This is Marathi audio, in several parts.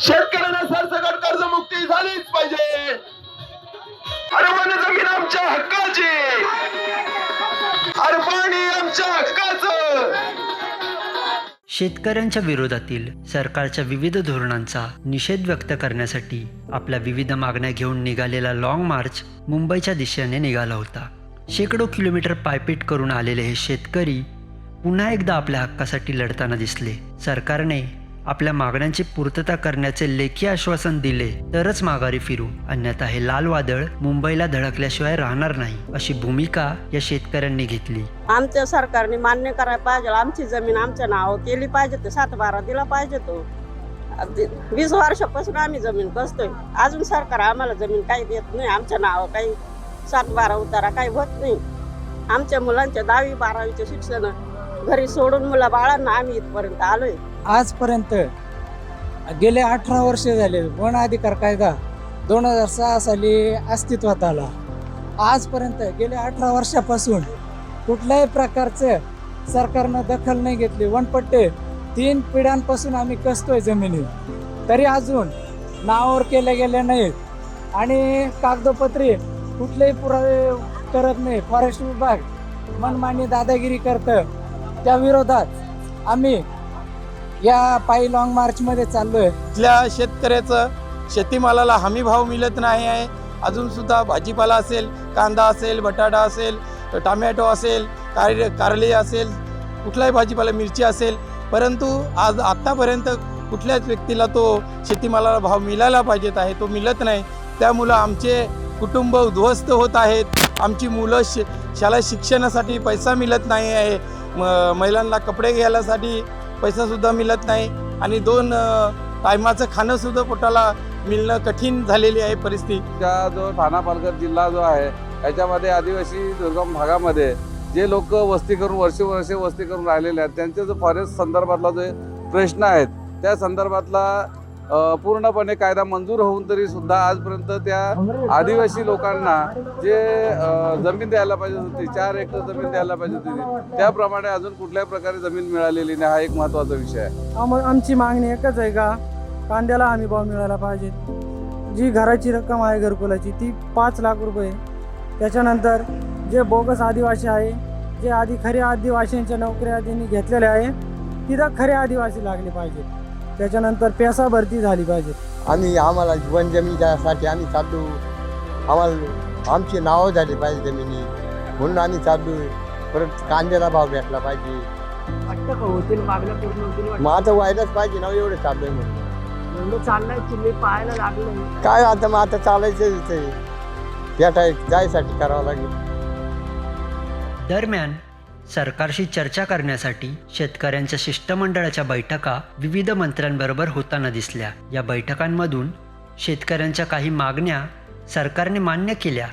शेतकऱ्यांना सरसकट कर्जमुक्ती झालीच पाहिजे. अरबण जमीन आमच्या हक्काची. अरबाणी आमच्या हक्काचं. शेतकऱ्यांच्या विरोधातील सरकारच्या विविध धोरणांचा निषेध व्यक्त करण्यासाठी आपल्या विविध मागण्या घेऊन निघालेला लाँग मार्च मुंबईच्या दिशेने निघाला होता. शेकडो किलोमीटर पायपीट करून आलेले हे शेतकरी पुन्हा एकदा आपल्या हक्कासाठी लढताना दिसले. सरकारने आपल्या मागण्यांची पूर्तता करण्याचे लेखी आश्वासन दिले तरच माघारी फिरू. अन्यथा हे लाल वादळ मुंबईला धडकल्याशिवाय राहणार नाही अशी भूमिका या शेतकऱ्यांनी घेतली. आमच्या सरकारने मान्य करायला पाहिजे. आमची जमीन आमच्या नाव केली पाहिजे ते सात बारा दिला पाहिजे तो. वीस वर्षापासून आम्ही जमीन कसतोय. अजून सरकार आम्हाला जमीन काही देत नाही आमच्या नाव काही सात बारा उतारा काही होत नाही. आमच्या मुलांच्या दहावी बारावीचे शिक्षण घरी सोडून मुला बाळांना आम्ही इथपर्यंत आलोय. आजपर्यंत गेले अठरा वर्ष झाले. वन अधिकार कायदा दोन हजार सहा साली अस्तित्वात आला. आजपर्यंत गेल्या अठरा वर्षापासून कुठल्याही प्रकारचं सरकारनं दखल नाही घेतली. वनपट्टे तीन पिढ्यांपासून आम्ही कसतोय जमिनी तरी अजून नावावर केले गेले नाहीत. आणि कागदोपत्री कुठलेही पुरावे करत नाही. फॉरेस्ट विभाग मनमानी दादागिरी करतं. त्या विरोधात आम्ही या पायी लॉंग मार्चमध्ये चाललोय. इथल्या शेतकऱ्याचं शेतीमालाला हमी भाव मिळत नाही आहे. अजून सुद्धा भाजीपाला असेल कांदा असेल बटाटा असेल टमॅटो असेल कार कारले असेल कुठलाही भाजीपाला मिरची असेल परंतु आज आत्तापर्यंत कुठल्याच व्यक्तीला तो शेतीमालाला भाव मिळायला पाहिजेत आहे तो मिळत नाही. त्यामुळं आमचे कुटुंब उद्ध्वस्त होत आहेत. आमची मुलं शि शाळा शिक्षणासाठी पैसा मिळत नाही आहे. म महिलांना कपडे घ्यायलासाठी पैसासुद्धा मिळत नाही. आणि दोन टायमाचं खाणंसुद्धा पोटाला मिळणं कठीण झालेली आहे परिस्थिती. जो ठाणा पालघर जिल्हा जो आहे याच्यामध्ये आदिवासी दुर्गम भागामध्ये जे लोक वस्ती करून वर्षे वस्ती करून राहिलेले आहेत त्यांचे जो फॉरेस्ट संदर्भातला जे प्रश्न आहेत त्या संदर्भातला पूर्णपणे कायदा मंजूर होऊन तरी सुद्धा आजपर्यंत त्या आदिवासी लोकांना जे जमीन द्यायला पाहिजे होती चार एकर जमीन द्यायला पाहिजे होती त्याप्रमाणे अजून कुठल्याही प्रकारे जमीन मिळालेली नाही हा एक महत्त्वाचा विषय आहे. आमची मागणी एकच आहे का कांद्याला हमी भाव मिळाला पाहिजे. जी घराची रक्कम आहे घरकुलाची ती पाच लाख रुपये त्याच्यानंतर जे बोगस आदिवासी आहे जे आधी खऱ्या आदिवासींच्या नोकऱ्या त्यांनी घेतलेल्या आहे तिथं खरे आदिवासी लागले पाहिजेत. त्याच्यानंतर पेसा भरती झाली पाहिजे. आम्ही आम्हाला वन जमिनीसाठी आम्ही चाललो. आम्हाला आमची नावं झाली पाहिजे जमिनी. म्हणून आम्ही चाललो. परत कांद्याला भाव भेटला पाहिजे. वाटतं का होतील? मागण्या पूर्ण होतील वाटतं? मग आता व्हायलाच पाहिजे ना एवढं चाललोय म्हणून. एवढं चाललंय तुम्ही पाहायला लागलं. काय आता मग आता चालायचं ते त्या जायसाठी करावं लागेल. दरम्यान सरकारशी चर्चा करण्यासाठी शेतकऱ्यांच्या शिष्टमंडळाच्या बैठका विविध मंत्र्यांबरोबर होताना दिसल्या. या बैठकांमधून शेतकऱ्यांच्या काही मागण्या सरकारने मान्य केल्या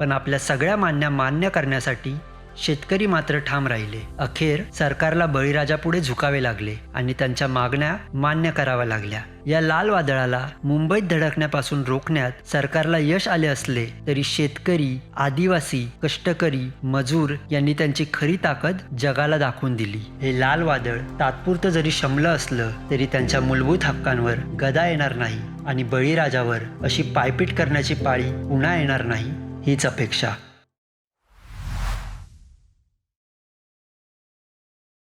पण आपल्या सगळ्या मान्या मान्य करण्यासाठी शेतकरी मात्र ठाम राहिले. अखेर सरकारला बळीराजापुढे झुकावे लागले आणि त्यांच्या मागण्या मान्य कराव्या लागल्या. या लाल वादळाला मुंबईत धडकण्यापासून रोखण्यात सरकारला यश आले असले तरी शेतकरी आदिवासी कष्टकरी मजूर यांनी त्यांची खरी ताकद जगाला दाखवून दिली. हे लाल वादळ तात्पुरतं जरी शमलं असलं तरी त्यांच्या मूलभूत हक्कांवर गदा येणार नाही आणि बळीराजावर अशी पायपीट करण्याची पाळी पुन्हा येणार नाही हीच अपेक्षा.